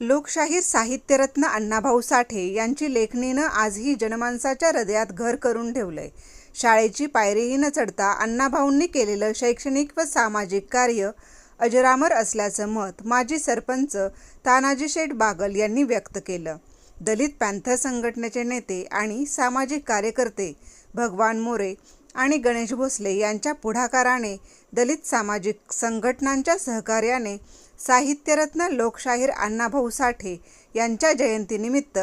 लोकशाहीर साहित्यरत्न अण्णाभाऊ साठे यांची लेखणीनं आजही जनमानसाच्या हृदयात घर करून ठेवलंय. शाळेची पायरीही न चढता अण्णाभाऊंनी केलेलं शैक्षणिक व सामाजिक कार्य अजरामर असल्याचं मत माजी सरपंच तानाजी शेठ बागल यांनी व्यक्त केलं. दलित पॅन्थर संघटनेचे नेते आणि सामाजिक कार्यकर्ते भगवान मोरे आणि गणेश भोसले यांच्या पुढाकाराने दलित सामाजिक संघटनांच्या सहकार्याने साहित्यरत्न लोकशाहीर अण्णाभाऊ साठे यांच्या जयंतीनिमित्त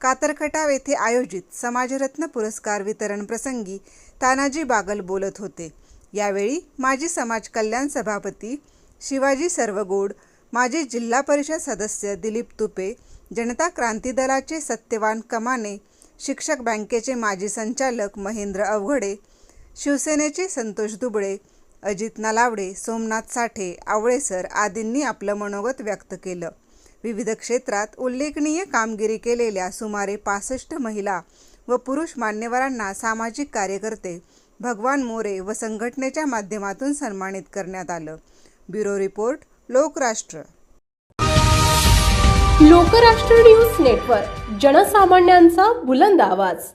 कातरखटाव येथे आयोजित समाजरत्न पुरस्कार वितरण प्रसंगी तानाजी बागल बोलत होते. यावेळी माजी समाज कल्याण सभापती शिवाजी सर्वगोड माजी जिल्हा परिषद सदस्य दिलीप तुपे जनता क्रांती दलाचे सत्यवान कमाने शिक्षक बँकेचे माजी संचालक महेंद्र अवघडे शिवसेनेचे संतोष दुबळे अजित नलावडे सोमनाथ साठे आवळेसर आदींनी आपलं मनोगत व्यक्त केलं. विविध क्षेत्रात उल्लेखनीय कामगिरी केलेल्या सुमारे पासष्ट महिला व पुरुष मान्यवरांना सामाजिक कार्यकर्ते भगवान मोरे व संघटनेच्या माध्यमातून सन्मानित करण्यात आलं. Bureau report Lokrashtra. Lokrashtra news network जनसामान्यांचा बुलंद आवाज.